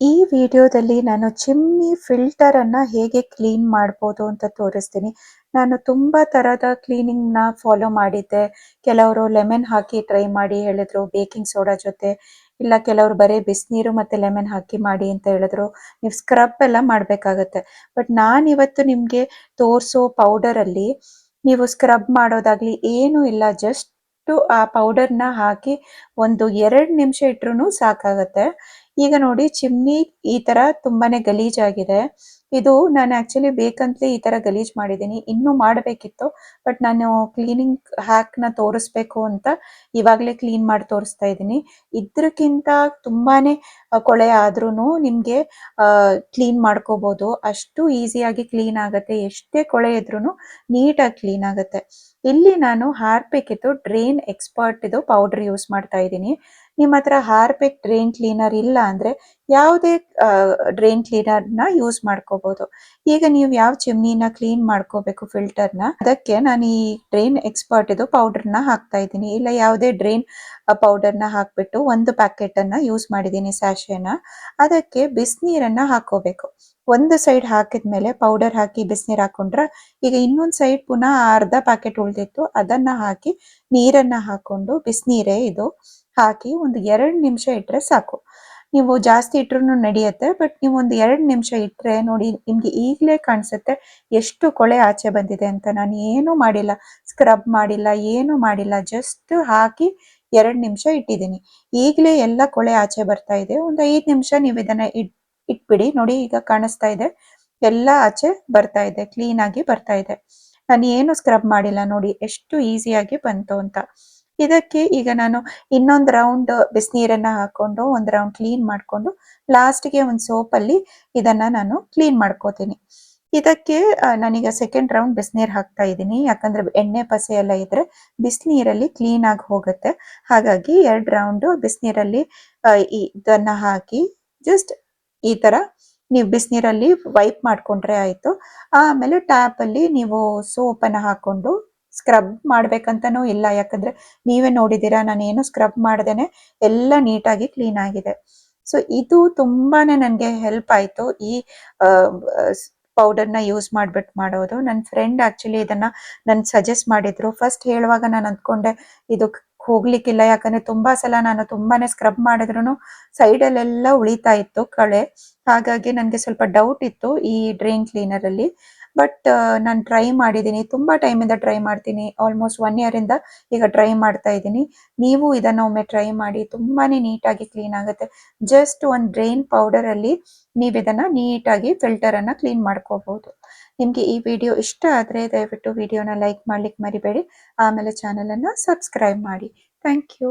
ಈ ವಿಡಿಯೋದಲ್ಲಿ ನಾನು ಚಿಮ್ನಿ ಫಿಲ್ಟರ್ ಅನ್ನ ಹೇಗೆ ಕ್ಲೀನ್ ಮಾಡ್ಬೋದು ಅಂತ ತೋರಿಸ್ತೀನಿ. ನಾನು ತುಂಬಾ ತರದ ಕ್ಲೀನಿಂಗ್ನ ಫಾಲೋ ಮಾಡಿದ್ದೆ. ಕೆಲವರು ಲೆಮನ್ ಹಾಕಿ ಟ್ರೈ ಮಾಡಿ ಹೇಳಿದ್ರು ಬೇಕಿಂಗ್ ಸೋಡಾ ಜೊತೆ. ಇಲ್ಲ, ಕೆಲವರು ಬರೀ ಬಿಸಿನೀರು ಮತ್ತೆ ಲೆಮನ್ ಹಾಕಿ ಮಾಡಿ ಅಂತ ಹೇಳಿದ್ರು. ನೀವು ಸ್ಕ್ರಬ್ ಎಲ್ಲ ಮಾಡ್ಬೇಕಾಗತ್ತೆ. ಬಟ್ ನಾನು ಇವತ್ತು ನಿಮಗೆ ತೋರಿಸೋ ಪೌಡರ್ ಅಲ್ಲಿ ನೀವು ಸ್ಕ್ರಬ್ ಮಾಡೋದಾಗ್ಲಿ ಏನು ಇಲ್ಲ. ಜಸ್ಟ್ ಆ ಪೌಡರ್ನ ಹಾಕಿ ಒಂದು ಎರಡು ನಿಮಿಷ ಇಟ್ರು ಸಾಕಾಗತ್ತೆ. ಈಗ ನೋಡಿ ಚಿಮ್ನಿ ಈ ತರ ತುಂಬಾನೇ ಗಲೀಜಾಗಿದೆ. ಇದು ನಾನು ಆಕ್ಚುಲಿ ಬೇಕಂತಲೇ ಈ ತರ ಗಲೀಜ್ ಮಾಡಿದ್ದೀನಿ. ಇನ್ನೂ ಮಾಡಬೇಕಿತ್ತು ಬಟ್ ನಾನು ಕ್ಲೀನಿಂಗ್ ಹ್ಯಾಕ್ನ ತೋರಿಸ್ಬೇಕು ಅಂತ ಇವಾಗಲೇ ಕ್ಲೀನ್ ಮಾಡಿ ತೋರಿಸ್ತಾ ಇದ್ದೀನಿ. ಇದ್ರಕ್ಕಿಂತ ತುಂಬಾನೇ ಕೊಳೆ ಆದ್ರೂನು ನಿಮ್ಗೆ ಕ್ಲೀನ್ ಮಾಡ್ಕೋಬಹುದು ಅಷ್ಟು ಈಸಿಯಾಗಿ ಕ್ಲೀನ್ ಆಗತ್ತೆ. ಎಷ್ಟೇ ಕೊಳೆ ಇದ್ರೂ ನೀಟಾಗಿ ಕ್ಲೀನ್ ಆಗತ್ತೆ. ಇಲ್ಲಿ ನಾನು ಹಾರ್ಪಿಕ್ ಇದು ಡ್ರೈನ್ ಎಕ್ಸ್ಪರ್ಟ್ ಇದು ಪೌಡರ್ ಯೂಸ್ ಮಾಡ್ತಾ ಇದ್ದೀನಿ. ನಿಮ್ಮ ಹತ್ರ ಹಾರ್ಪಿಕ್ ಡ್ರೈನ್ ಕ್ಲೀನರ್ ಇಲ್ಲ ಅಂದ್ರೆ ಯಾವುದೇ ಡ್ರೈನ್ ಕ್ಲೀನರ್ನ ಯೂಸ್ ಮಾಡ್ಕೋಬಹುದು ಈಗ ನೀವು ಯಾವ ಚಿಮ್ನಿನ ಕ್ಲೀನ್ ಮಾಡ್ಕೋಬೇಕು ಫಿಲ್ಟರ್ನ, ಅದಕ್ಕೆ ನಾನು ಈ ಡ್ರೈನ್ ಎಕ್ಸ್ಪರ್ಟ್ ಇದು ಪೌಡರ್ನ ಹಾಕ್ತಾ ಇದ್ದೀನಿ. ಇಲ್ಲ, ಯಾವುದೇ ಡ್ರೈನ್ ಪೌಡರ್ನ ಹಾಕ್ಬಿಟ್ಟು ಒಂದು ಪ್ಯಾಕೆಟ್ ಅನ್ನ ಯೂಸ್ ಮಾಡಿದ್ದೀನಿ ಸ್ಯಾಶೆನ ಅದಕ್ಕೆ ಬಿಸಿನೀರನ್ನ ಹಾಕೋಬೇಕು ಒಂದು ಸೈಡ್ ಹಾಕಿದ್ಮೇಲೆ ಪೌಡರ್ ಹಾಕಿ ಬಿಸಿನೀರ್ ಹಾಕೊಂಡ್ರ ಈಗ ಇನ್ನೊಂದ್ ಸೈಡ್ ಪುನಃ ಅರ್ಧ ಪ್ಯಾಕೆಟ್ ಉಳ್ದಿತ್ತು, ಅದನ್ನ ಹಾಕಿ ನೀರನ್ನ ಹಾಕೊಂಡು ಬಿಸಿನೀರೇ ಇದು ಹಾಕಿ ಒಂದು ಎರಡು ನಿಮಿಷ ಇಟ್ಟರೆ ಸಾಕು. ನೀವು ಜಾಸ್ತಿ ಇಟ್ರು ನಡೆಯುತ್ತೆ ಬಟ್ ನೀವು ಒಂದು ಎರಡು ನಿಮಿಷ ಇಟ್ಟರೆ ನೋಡಿ ನಿಮ್ಗೆ ಈಗಲೇ ಕಾಣಿಸುತ್ತೆ ಎಷ್ಟು ಕೊಳೆ ಆಚೆ ಬಂದಿದೆ ಅಂತ. ನಾನು ಏನು ಮಾಡಿಲ್ಲ ಸ್ಕ್ರಬ್ ಮಾಡಿಲ್ಲ, ಏನು ಮಾಡಿಲ್ಲ ಜಸ್ಟ್ ಹಾಕಿ ಎರಡು ನಿಮಿಷ ಇಟ್ಟಿದ್ದೀನಿ. ಈಗಲೇ ಎಲ್ಲ ಕೊಳೆ ಆಚೆ ಬರ್ತಾ ಇದೆ. ಒಂದು ಐದು ನಿಮಿಷ ನೀವು ಇದನ್ನ ಇಟ್, ಇಟ್ಬಿಡಿ. ನೋಡಿ ಈಗ ಕಾಣಿಸ್ತಾ ಇದೆ. ಎಲ್ಲ ಆಚೆ ಬರ್ತಾ ಇದೆ ಕ್ಲೀನ್ ಆಗಿ ಬರ್ತಾ ಇದೆ. ನಾನು ಏನು ಸ್ಕ್ರಬ್ ಮಾಡಿಲ್ಲ ನೋಡಿ, ಎಷ್ಟು ಈಸಿಯಾಗಿ ಬಂತು ಅಂತ. ಇದಕ್ಕೆ ಈಗ ನಾನು ಇನ್ನೊಂದು ರೌಂಡ್ ಬಿಸಿನೀರನ್ನ ಹಾಕೊಂಡು, ಒಂದು ರೌಂಡ್ ಕ್ಲೀನ್ ಮಾಡ್ಕೊಂಡು ಲಾಸ್ಟ್ಗೆ ಒಂದು ಸೋಪಲ್ಲಿ ಇದನ್ನ ನಾನು ಕ್ಲೀನ್ ಮಾಡ್ಕೋತೀನಿ. ಇದಕ್ಕೆ ನಾನೀಗ ಸೆಕೆಂಡ್ ರೌಂಡ್ ಬಿಸಿನೀರು ಹಾಕ್ತಾ ಇದ್ದೀನಿ. ಯಾಕಂದ್ರೆ ಎಣ್ಣೆ ಪಸೆ ಎಲ್ಲ ಇದ್ರೆ ಬಿಸಿನೀರಲ್ಲಿ ಕ್ಲೀನ್ ಆಗಿ ಹೋಗುತ್ತೆ. ಹಾಗಾಗಿ ಎರಡು ರೌಂಡ್ ಬಿಸಿನೀರಲ್ಲಿ ಇದನ್ನ ಹಾಕಿ ಜಸ್ಟ್ ಈ ತರ ನೀವು ಬಿಸಿನೀರಲ್ಲಿ ವೈಪ್ ಮಾಡ್ಕೊಂಡ್ರೆ ಆಯ್ತು. ಆಮೇಲೆ ಟ್ಯಾಪ್ ಅಲ್ಲಿ ನೀವು ಸೋಪ್ ಅನ್ನ ಹಾಕೊಂಡು ಸ್ಕ್ರಬ್ ಮಾಡ್ಬೇಕಂತನೂ ಇಲ್ಲ. ಯಾಕಂದ್ರೆ ನೀವೇ ನೋಡಿದೀರಾ ನಾನು ಏನು ಸ್ಕ್ರಬ್ ಮಾಡ್ದೇನೆ, ಎಲ್ಲ ನೀಟಾಗಿ ಕ್ಲೀನ್ ಆಗಿದೆ. ಸೊ ಇದು ತುಂಬಾನೇ ನನಗೆ ಹೆಲ್ಪ್ ಆಯ್ತು. ಈ ಪೌಡರ್ನ ಯೂಸ್ ಮಾಡ್ಬಿಟ್ಟು ಮಾಡೋದು. ನನ್ನ ಫ್ರೆಂಡ್ ಆಕ್ಚುಲಿ ಇದನ್ನ ನನ್ ಸಜೆಸ್ಟ್ ಮಾಡಿದ್ರು. ಫಸ್ಟ್ ಹೇಳುವಾಗ ನಾನು ಅಂದ್ಕೊಂಡೆ, ಇದು ಹೋಗ್ಲಿಕ್ಕಿಲ್ಲ. ಯಾಕಂದ್ರೆ ತುಂಬಾ ಸಲ ನಾನು ತುಂಬಾನೇ ಸ್ಕ್ರಬ್ ಮಾಡಿದ್ರು ಸೈಡ್ ಅಲ್ಲೆಲ್ಲ ಉಳಿತಾ ಇತ್ತು ಕಳೆ. ಹಾಗಾಗಿ ನನಗೆ ಸ್ವಲ್ಪ ಡೌಟ್ ಇತ್ತು ಈ ಡ್ರೈನ್ ಕ್ಲೀನರ್ ಅಲ್ಲಿ. ಬಟ್ ನಾನು ಟ್ರೈ ಮಾಡಿದ್ದೀನಿ ತುಂಬಾ ಟೈಮಿಂದ ಟ್ರೈ ಮಾಡ್ತೀನಿ. ಆಲ್ಮೋಸ್ಟ್ ಒನ್ ಇಯರ್ ಇಂದ ಈಗ ಟ್ರೈ ಮಾಡ್ತಾ ಇದ್ದೀನಿ ನೀವು ಇದನ್ನ ಒಮ್ಮೆ ಟ್ರೈ ಮಾಡಿ ತುಂಬಾನೇ ನೀಟಾಗಿ ಕ್ಲೀನ್ ಆಗುತ್ತೆ. ಜಸ್ಟ್ ಒಂದು ಡ್ರೈನ್ ಪೌಡರ್ ಅಲ್ಲಿ ನೀವು ಇದನ್ನ ನೀಟಾಗಿ ಫಿಲ್ಟರ್ ಅನ್ನ ಕ್ಲೀನ್ ಮಾಡ್ಕೋಬಹುದು ನಿಮಗೆ ಈ ವಿಡಿಯೋ ಇಷ್ಟ ಆದರೆ ದಯವಿಟ್ಟು ವಿಡಿಯೋನ ಲೈಕ್ ಮಾಡ್ಲಿಕ್ಕೆ ಮರಿಬೇಡಿ. ಆಮೇಲೆ ಚಾನೆಲ್ ಅನ್ನ ಸಬ್ಸ್ಕ್ರೈಬ್ ಮಾಡಿ. Thank you